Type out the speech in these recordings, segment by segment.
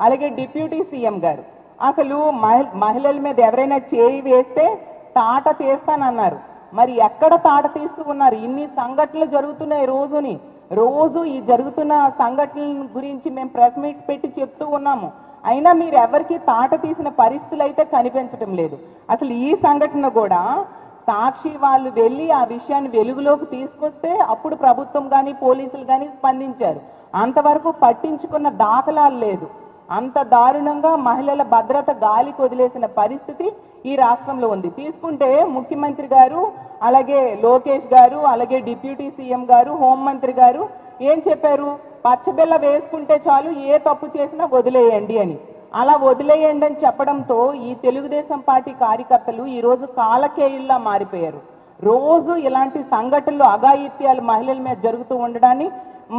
అలాగే deputy CM గారు. అసలు మహి- మహిళల మీద ఎవరైనా చేయి వేస్తే తాట తీస్తానన్నారు. మరి ఎక్కడ తాట తీస్తూ ఉన్నారు? ఇన్ని సంఘటనలు జరుగుతున్నాయి రోజుని. రోజు ఈ జరుగుతున్న సంఘటనల గురించి మేము ప్రెస్ మీట్స్ పెట్టి చెప్తూ ఉన్నాము. అయినా మీరు ఎవరికి తాట తీసిన పరిస్థితులు అయితే కనిపించడం లేదు. అసలు ఈ సంఘటన కూడా సాక్షి వాళ్ళు వెళ్ళి ఆ విషయాన్ని వెలుగులోకి తీసుకొస్తే అప్పుడు ప్రభుత్వం కానీ పోలీసులు కానీ స్పందించారు. అంతవరకు పట్టించుకున్న దాఖలాలు లేదు. అంత దారుణంగా మహిళల భద్రత గాలికి వదిలేసిన పరిస్థితి ఈ రాష్ట్రంలో ఉంది. తీసుకుంటే ముఖ్యమంత్రి గారు అలాగే లోకేష్ గారు అలాగే డిప్యూటీ సీఎం గారు హోంమంత్రి గారు ఏం చెప్పారు? పచ్చబిల్ల వేసుకుంటే చాలు ఏ తప్పు చేసినా వదిలేయండి అని. అలా వదిలేయండి అని చెప్పడంతో ఈ తెలుగుదేశం పార్టీ కార్యకర్తలు ఈరోజు కాలకేయుల్లా మారిపోయారు. రోజు ఇలాంటి సంఘటనలు అఘాయిత్యాలు మహిళల మీద జరుగుతూ ఉండడాన్ని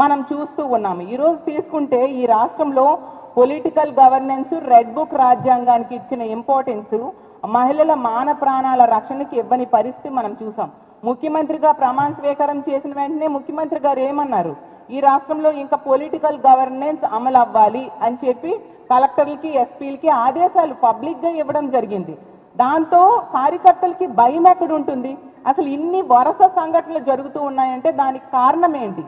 మనం చూస్తూ ఉన్నాము. ఈరోజు తీసుకుంటే ఈ రాష్ట్రంలో పొలిటికల్ గవర్నెన్స్ రెడ్ బుక్ రాజ్యాంగానికి ఇచ్చిన ఇంపార్టెన్స్ మహిళల మాన ప్రాణాల రక్షణకి ఇవ్వని పరిస్థితి మనం చూసాం. ముఖ్యమంత్రిగా ప్రమాణ స్వీకారం చేసిన వెంటనే ముఖ్యమంత్రి గారు ఏమన్నారు? ఈ రాష్ట్రంలో ఇంకా పొలిటికల్ గవర్నెన్స్ అమలు అవ్వాలి అని చెప్పి కలెక్టర్లకి ఎస్పీలకి ఆదేశాలు పబ్లిక్గా ఇవ్వడం జరిగింది. దాంతో కార్యకర్తలకి భయం ఎక్కడ ఉంటుంది? అసలు ఇన్ని వరుస సంఘటనలు జరుగుతూ ఉన్నాయంటే దానికి కారణం ఏంటి?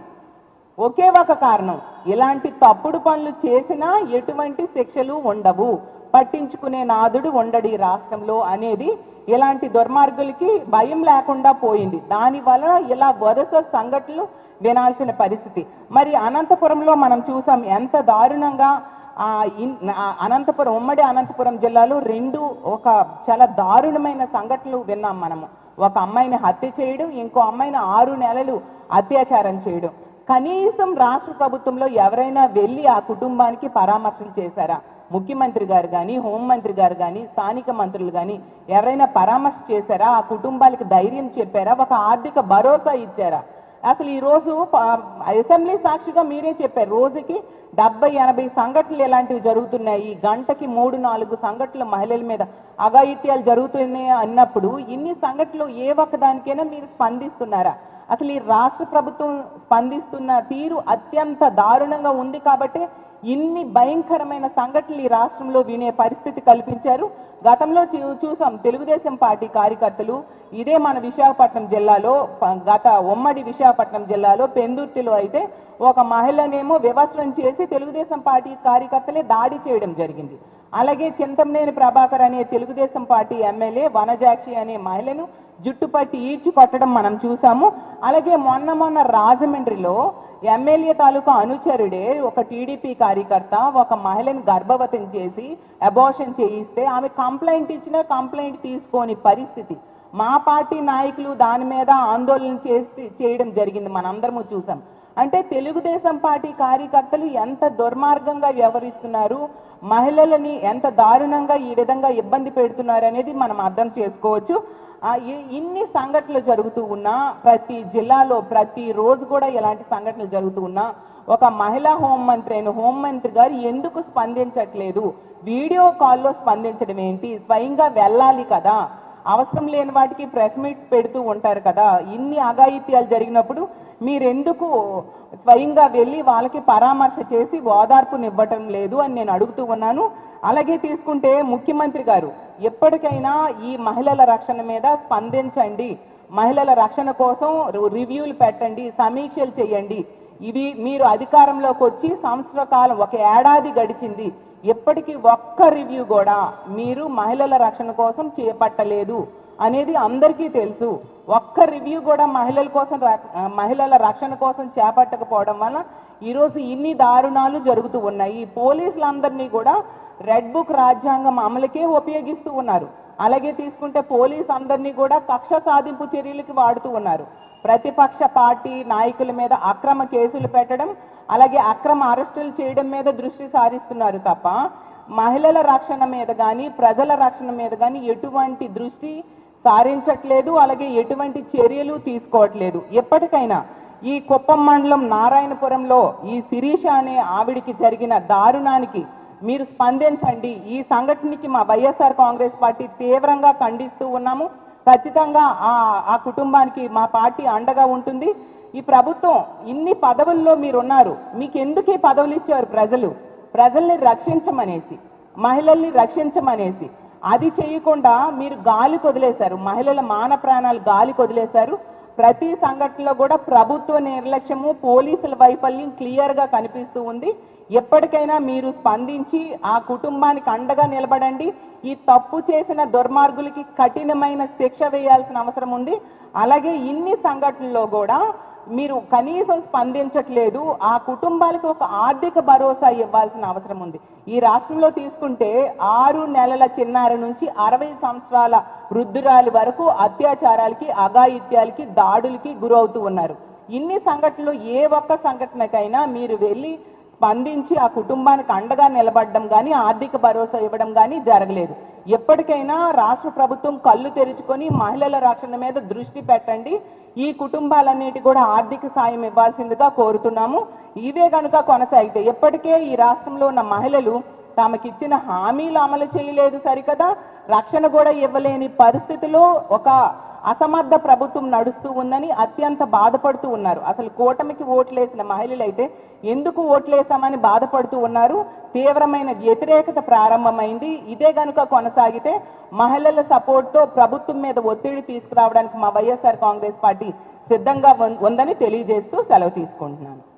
ఒకే ఒక కారణం. ఇలాంటి తప్పుడు పనులు చేసినా ఎటువంటి శిక్షలు ఉండవు. పట్టించుకునే నాదుడు ఉండడు ఈ రాష్ట్రంలో అనేది ఇలాంటి దుర్మార్గులకి భయం లేకుండా పోయింది. దానివల్ల ఇలా వరుస సంఘటనలు వినాల్సిన పరిస్థితి. మరి అనంతపురంలో మనం చూసాం ఎంత దారుణంగా అనంతపురం ఉమ్మడి అనంతపురం జిల్లాలో రెండు ఒక చాలా దారుణమైన సంఘటనలు విన్నాం మనము. ఒక అమ్మాయిని హత్య చేయడం ఇంకో అమ్మాయిని ఆరు నెలలు అత్యాచారం చేయడం. కనీసం రాష్ట్ర ప్రభుత్వంలో ఎవరైనా వెళ్ళి ఆ కుటుంబానికి పరామర్శలు చేశారా? ముఖ్యమంత్రి గారు కానీ హోంమంత్రి గారు కానీ స్థానిక మంత్రులు కానీ ఎవరైనా పరామర్శ చేశారా? ఆ కుటుంబాలకు ధైర్యం చెప్పారా? ఒక ఆర్థిక భరోసా ఇచ్చారా? అసలు ఈరోజు అసెంబ్లీ సాక్షిగా మీరే చెప్పారు. రోజుకి డెబ్బై ఎనభై సంఘటనలు ఇలాంటివి జరుగుతున్నాయి. గంటకి మూడు నాలుగు సంఘటనలు మహిళల మీద అఘాయిత్యాలు జరుగుతున్నాయి అన్నప్పుడు ఇన్ని సంఘటనలు ఏ ఒక్కదానికైనా మీరు స్పందిస్తున్నారా? అసలు ఈ రాష్ట్ర ప్రభుత్వం స్పందిస్తున్న తీరు అత్యంత దారుణంగా ఉంది కాబట్టి ఇన్ని భయంకరమైన సంఘటనలు ఈ రాష్ట్రంలో వినే పరిస్థితి కల్పించారు. గతంలో చూ- చూసాం తెలుగుదేశం పార్టీ కార్యకర్తలు ఇదే మన విశాఖపట్నం జిల్లాలో గత ఉమ్మడి విశాఖపట్నం జిల్లాలో పెందుర్తిలో అయితే ఒక మహిళనేమో వివస్త్రం చేసి తెలుగుదేశం పార్టీ కార్యకర్తలే దాడి చేయడం జరిగింది. అలాగే చింతమనేని ప్రభాకర్ అనే తెలుగుదేశం పార్టీ ఎమ్మెల్యే వనజాక్షి అనే మహిళను జుట్టుపట్టి ఈడ్చి కొట్టడం మనం చూసాము. అలాగే మొన్న మొన్న రాజమండ్రిలో ఎమ్మెల్యే తాలూకా అనుచరుడే ఒక టీడీపీ కార్యకర్త ఒక మహిళను గర్భవతం చేసి అబోషన్ చేయిస్తే ఆమె కంప్లైంట్ ఇచ్చినా కంప్లైంట్ తీసుకోని పరిస్థితి. మా పార్టీ నాయకులు దాని మీద ఆందోళన చేసి చేయడం జరిగింది మనందరము చూసాం. అంటే తెలుగుదేశం పార్టీ కార్యకర్తలు ఎంత దుర్మార్గంగా వ్యవహరిస్తున్నారు మహిళలని ఎంత దారుణంగా ఈ విధంగా ఇబ్బంది పెడుతున్నారు అనేది మనం అర్థం చేసుకోవచ్చు. ఆ ఇన్ని సంఘటనలు జరుగుతూ ఉన్నా ప్రతి జిల్లాలో ప్రతి రోజు కూడా ఇలాంటి సంఘటనలు జరుగుతూ ఉన్నా ఒక మహిళా హోంమంత్రి అయిన హోంమంత్రి గారు ఎందుకు స్పందించట్లేదు? వీడియో కాల్లో స్పందించడం ఏంటి? స్వయంగా వెళ్ళాలి కదా. అవసరం లేని వాటికి ప్రెస్ మీట్స్ పెడుతూ ఉంటారు కదా. ఇన్ని అఘాయిత్యాలు జరిగినప్పుడు మీరెందుకు స్వయంగా వెళ్ళి వాళ్ళకి పరామర్శ చేసి ఓదార్పునివ్వటం లేదు అని నేను అడుగుతూ ఉన్నాను. అలాగే తీసుకుంటే ముఖ్యమంత్రి గారు ఎప్పటికైనా ఈ మహిళల రక్షణ మీద స్పందించండి. మహిళల రక్షణ కోసం రివ్యూలు పెట్టండి సమీక్షలు చేయండి. ఇవి మీరు అధికారంలోకి వచ్చి సంవత్సర కాలం ఒక ఏడాది గడిచింది. ఎప్పటికీ ఒక్క రివ్యూ కూడా మీరు మహిళల రక్షణ కోసం చేపట్టలేదు. అనేది అందరికీ తెలుసు. ఒక్క రివ్యూ కూడా మహిళల కోసం మహిళల రక్షణ కోసం చేపట్టకపోవడం వల్ల ఈరోజు ఇన్ని దారుణాలు జరుగుతూ ఉన్నాయి. ఈ పోలీసులందరినీ కూడా రెడ్ బుక్ రాజ్యాంగం అమలుకే ఉపయోగిస్తూ ఉన్నారు. అలాగే తీసుకుంటే పోలీస్ అందరినీ కూడా కక్ష సాధింపు చర్యలకి వాడుతూ ఉన్నారు. ప్రతిపక్ష పార్టీ నాయకుల మీద అక్రమ కేసులు పెట్టడం అలాగే అక్రమ అరెస్టులు చేయడం మీద దృష్టి సారిస్తున్నారు తప్ప మహిళల రక్షణ మీద కానీ ప్రజల రక్షణ మీద కానీ ఎటువంటి దృష్టి సారించట్లేదు అలాగే ఎటువంటి చర్యలు తీసుకోవట్లేదు. ఎప్పటికైనా ఈ కుప్పం మండలం నారాయణపురంలో ఈ శిరీష అనే ఆవిడికి జరిగిన దారుణానికి మీరు స్పందించండి. ఈ సంఘటనకి మా వైఎస్ఆర్ కాంగ్రెస్ పార్టీ తీవ్రంగా ఖండిస్తూ ఉన్నాము. ఖచ్చితంగా ఆ ఆ కుటుంబానికి మా పార్టీ అండగా ఉంటుంది. ఈ ప్రభుత్వం ఇన్ని పదవుల్లో మీరు ఉన్నారు మీకు ఎందుకు ఈ పదవులు ఇచ్చారు ప్రజలు? ప్రజల్ని రక్షించమనేసి మహిళల్ని రక్షించమనేసి అది చేయకుండా మీరు గాలి వదిలేశారు మహిళల మాన ప్రాణాలు గాలి వదిలేశారు ప్రతి సంఘటనలో కూడా ప్రభుత్వ నిర్లక్ష్యము పోలీసుల వైఫల్యం క్లియర్గా కనిపిస్తూ ఉంది. ఎప్పటికైనా మీరు స్పందించి ఆ కుటుంబానికి అండగా నిలబడండి. ఈ తప్పు చేసిన దుర్మార్గులకి కఠినమైన శిక్ష వేయాల్సిన అవసరం ఉంది. అలాగే ఇన్ని సంఘటనల్లో కూడా మీరు కనీసం స్పందించట్లేదు ఆ కుటుంబాలకు ఒక ఆర్థిక భరోసా ఇవ్వాల్సిన అవసరం ఉంది. ఈ రాష్ట్రంలో తీసుకుంటే ఆరు నెలల చిన్నారి నుంచి అరవై సంవత్సరాల వృద్ధురాలి వరకు అత్యాచారాలకి అఘాయిత్యాలకి దాడులకి గురవుతూ ఉన్నారు. ఇన్ని సంఘటనలు ఏ ఒక్క సంఘటనకైనా మీరు వెళ్ళి స్పందించి ఆ కుటుంబానికి అండగా నిలబడడం కానీ ఆర్థిక భరోసా ఇవ్వడం కానీ జరగలేదు. ఎప్పటికైనా రాష్ట్ర ప్రభుత్వం కళ్ళు తెరుచుకొని మహిళల రక్షణ మీద దృష్టి పెట్టండి. ఈ కుటుంబాలన్నిటి కూడా ఆర్థిక సాయం ఇవ్వాల్సిందిగా కోరుతున్నాము. ఇదే కనుక కొనసాగితే ఎప్పటికే ఈ రాష్ట్రంలో ఉన్న మహిళలు తమకిచ్చిన హామీలు అమలు చేయలేదు సరికదా? రక్షణ కూడా ఇవ్వలేని పరిస్థితిలో ఒక అసమర్థ ప్రభుత్వం నడుస్తూ ఉందని అత్యంత బాధపడుతూ ఉన్నారు. అసలు కూటమికి ఓట్లేసిన మహిళలైతే ఎందుకు ఓట్లేసామని బాధపడుతూ ఉన్నారు. తీవ్రమైన వ్యతిరేకత ప్రారంభమైంది. ఇదే గనుక కొనసాగితే మహిళల సపోర్ట్తో ప్రభుత్వం మీద ఒత్తిడి తీసుకురావడానికి మా వైఎస్ఆర్ కాంగ్రెస్ పార్టీ సిద్ధంగా ఉం- ఉందని తెలియజేస్తూ సెలవు తీసుకుంటున్నాను.